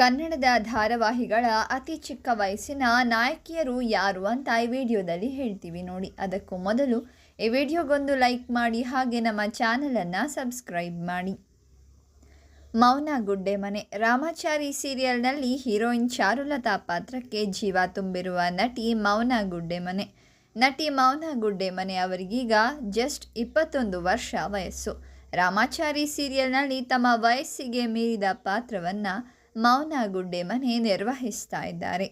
ಕನ್ನಡದ ಧಾರಾವಾಹಿಗಳ ಅತಿ ಚಿಕ್ಕ ವಯಸ್ಸಿನ ನಾಯಕಿಯರು ಯಾರು ಅಂತ ಈ ವಿಡಿಯೋದಲ್ಲಿ ಹೇಳ್ತೀವಿ ನೋಡಿ. ಅದಕ್ಕೂ ಮೊದಲು ಈ ವಿಡಿಯೋಗೊಂದು ಲೈಕ್ ಮಾಡಿ, ಹಾಗೆ ನಮ್ಮ ಚಾನಲನ್ನು ಸಬ್ಸ್ಕ್ರೈಬ್ ಮಾಡಿ. ಮೌನ ಗುಡ್ಡೆ ಮನೆ. ರಾಮಾಚಾರಿ ಸೀರಿಯಲ್ನಲ್ಲಿ ಹೀರೋಯಿನ್ ಚಾರುಲತಾ ಪಾತ್ರಕ್ಕೆ ಜೀವ ತುಂಬಿರುವ ನಟಿ ಮೌನ ಗುಡ್ಡೆ ಮನೆ. ನಟಿ ಮೌನ ಗುಡ್ಡೆ ಮನೆ ಅವರಿಗೀಗ ಜಸ್ಟ್ ಇಪ್ಪತ್ತೊಂದು ವರ್ಷ ವಯಸ್ಸು. ರಾಮಾಚಾರಿ ಸೀರಿಯಲ್ನಲ್ಲಿ ತಮ್ಮ ವಯಸ್ಸಿಗೆ ಮೀರಿದ ಪಾತ್ರವನ್ನು ಮೌನ ಗುಡ್ಡೆ ಮನೆ ನಿರ್ವಹಿಸ್ತಾ ಇದ್ದಾರೆ.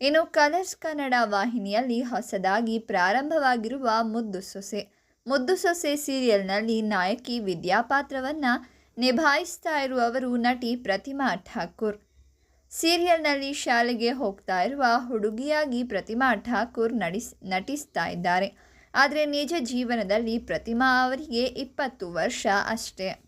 ಇನ್ನು ಕಲರ್ಸ್ ಕನ್ನಡ ವಾಹಿನಿಯಲ್ಲಿ ಹೊಸದಾಗಿ ಪ್ರಾರಂಭವಾಗಿರುವ ಮುದ್ದು ಸೊಸೆ. ಮುದ್ದು ಸೊಸೆ ಸೀರಿಯಲ್ನಲ್ಲಿ ನಾಯಕಿ ವಿದ್ಯಾ ಪಾತ್ರವನ್ನು ನಿಭಾಯಿಸ್ತಾ ಇರುವವರು ನಟಿ ಪ್ರತಿಮಾ ಠಾಕೂರ್. ಸೀರಿಯಲ್ನಲ್ಲಿ ಶಾಲೆಗೆ ಹೋಗ್ತಾ ಇರುವ ಹುಡುಗಿಯಾಗಿ ಪ್ರತಿಮಾ ಠಾಕೂರ್ ನಡಿಸ್, ನಟಿಸ್ತಾ ಇದ್ದಾರೆ. ಆದರೆ ನಿಜ ಜೀವನದಲ್ಲಿ ಪ್ರತಿಮಾ ಅವರಿಗೆ ಇಪ್ಪತ್ತು ವರ್ಷ ಅಷ್ಟೇ.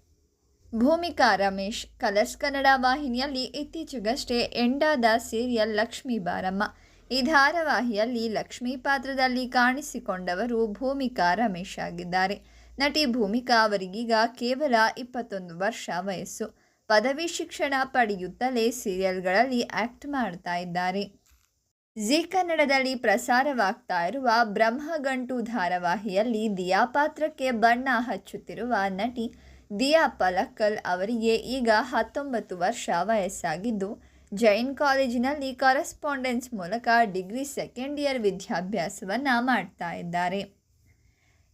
ಭೂಮಿಕಾ ರಮೇಶ್, ಕಲರ್ಸ್ ಕನ್ನಡ ವಾಹಿನಿಯಲ್ಲಿ ಇತ್ತೀಚೆಗಷ್ಟೇ ಎಂಡಾದ ಸೀರಿಯಲ್ ಲಕ್ಷ್ಮೀ ಬಾರಮ್ಮ. ಈ ಧಾರಾವಾಹಿಯಲ್ಲಿ ಲಕ್ಷ್ಮೀ ಪಾತ್ರದಲ್ಲಿ ಕಾಣಿಸಿಕೊಂಡವರು ಭೂಮಿಕಾ ರಮೇಶ್ ಆಗಿದ್ದಾರೆ. ನಟಿ ಭೂಮಿಕಾ ಅವರಿಗೀಗ ಕೇವಲ ಇಪ್ಪತ್ತೊಂದು ವರ್ಷ ವಯಸ್ಸು. ಪದವಿ ಶಿಕ್ಷಣ ಪಡೆಯುತ್ತಲೇ ಸೀರಿಯಲ್ಗಳಲ್ಲಿ ಆ್ಯಕ್ಟ್ ಮಾಡ್ತಾ ಇದ್ದಾರೆ. ಜಿ ಕನ್ನಡದಲ್ಲಿ ಪ್ರಸಾರವಾಗ್ತಾ ಇರುವ ಬ್ರಹ್ಮಗಂಟು ಧಾರಾವಾಹಿಯಲ್ಲಿ ದಿಯಾ ಪಾತ್ರಕ್ಕೆ ಬಣ್ಣ ಹಚ್ಚುತ್ತಿರುವ ನಟಿ ದಿಯಾ ಪಲಕ್ಕಲ್ ಅವರಿಗೆ ಈಗ ಹತ್ತೊಂಬತ್ತು ವರ್ಷ ವಯಸ್ಸಾಗಿದ್ದು, ಜೈನ್ ಕಾಲೇಜಿನಲ್ಲಿ ಕರೆಸ್ಪಾಂಡೆನ್ಸ್ ಮೂಲಕ ಡಿಗ್ರಿ ಸೆಕೆಂಡ್ ಇಯರ್ ವಿದ್ಯಾಭ್ಯಾಸವನ್ನು ಮಾಡ್ತಾ ಇದ್ದಾರೆ.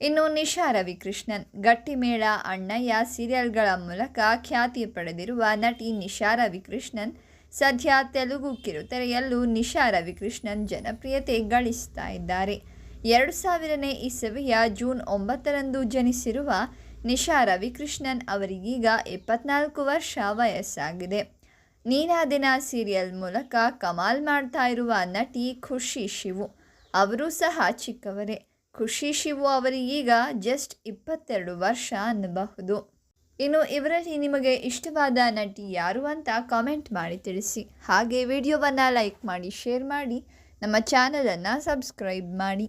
ಇನ್ನು ನಿಶಾ ರವಿಕೃಷ್ಣನ್, ಗಟ್ಟಿಮೇಳ ಅಣ್ಣಯ್ಯ ಸೀರಿಯಲ್ಗಳ ಮೂಲಕ ಖ್ಯಾತಿ ಪಡೆದಿರುವ ನಟಿ ನಿಶಾ ರವಿಕೃಷ್ಣನ್ ಸದ್ಯ ತೆಲುಗು ಕಿರುತೆರೆಯಲ್ಲೂ ನಿಶಾ ರವಿಕೃಷ್ಣನ್ ಜನಪ್ರಿಯತೆ ಗಳಿಸ್ತಾ ಇದ್ದಾರೆ. ಎರಡು ಸಾವಿರನೇ ಇಸವಿಯ ಜೂನ್ ಒಂಬತ್ತರಂದು ಜನಿಸಿರುವ ನಿಶಾ ರವಿಕೃಷ್ಣನ್ ಅವರಿಗೀಗ ಇಪ್ಪತ್ನಾಲ್ಕು ವರ್ಷ ವಯಸ್ಸಾಗಿದೆ. ನೀನಾದಿನ ಸೀರಿಯಲ್ ಮೂಲಕ ಕಮಾಲ್ ಮಾಡ್ತಾ ಇರುವ ನಟಿ ಖುಷಿ ಶಿವು. ಅವರು ಸಹ ಚಿಕ್ಕವರೇ. ಖುಷಿ ಶಿವು ಅವರಿಗೀಗ ಜಸ್ಟ್ ಇಪ್ಪತ್ತೆರಡು ವರ್ಷ ಅನ್ನಬಹುದು. ಇನ್ನು ಇವರಲ್ಲಿ ನಿಮಗೆ ಇಷ್ಟವಾದ ನಟಿ ಯಾರು ಅಂತ ಕಾಮೆಂಟ್ ಮಾಡಿ ತಿಳಿಸಿ. ಹಾಗೆ ವಿಡಿಯೋವನ್ನು ಲೈಕ್ ಮಾಡಿ, ಶೇರ್ ಮಾಡಿ. ನಮ್ಮ ಚಾನಲನ್ನು ಸಬ್ಸ್ಕ್ರೈಬ್ ಮಾಡಿ.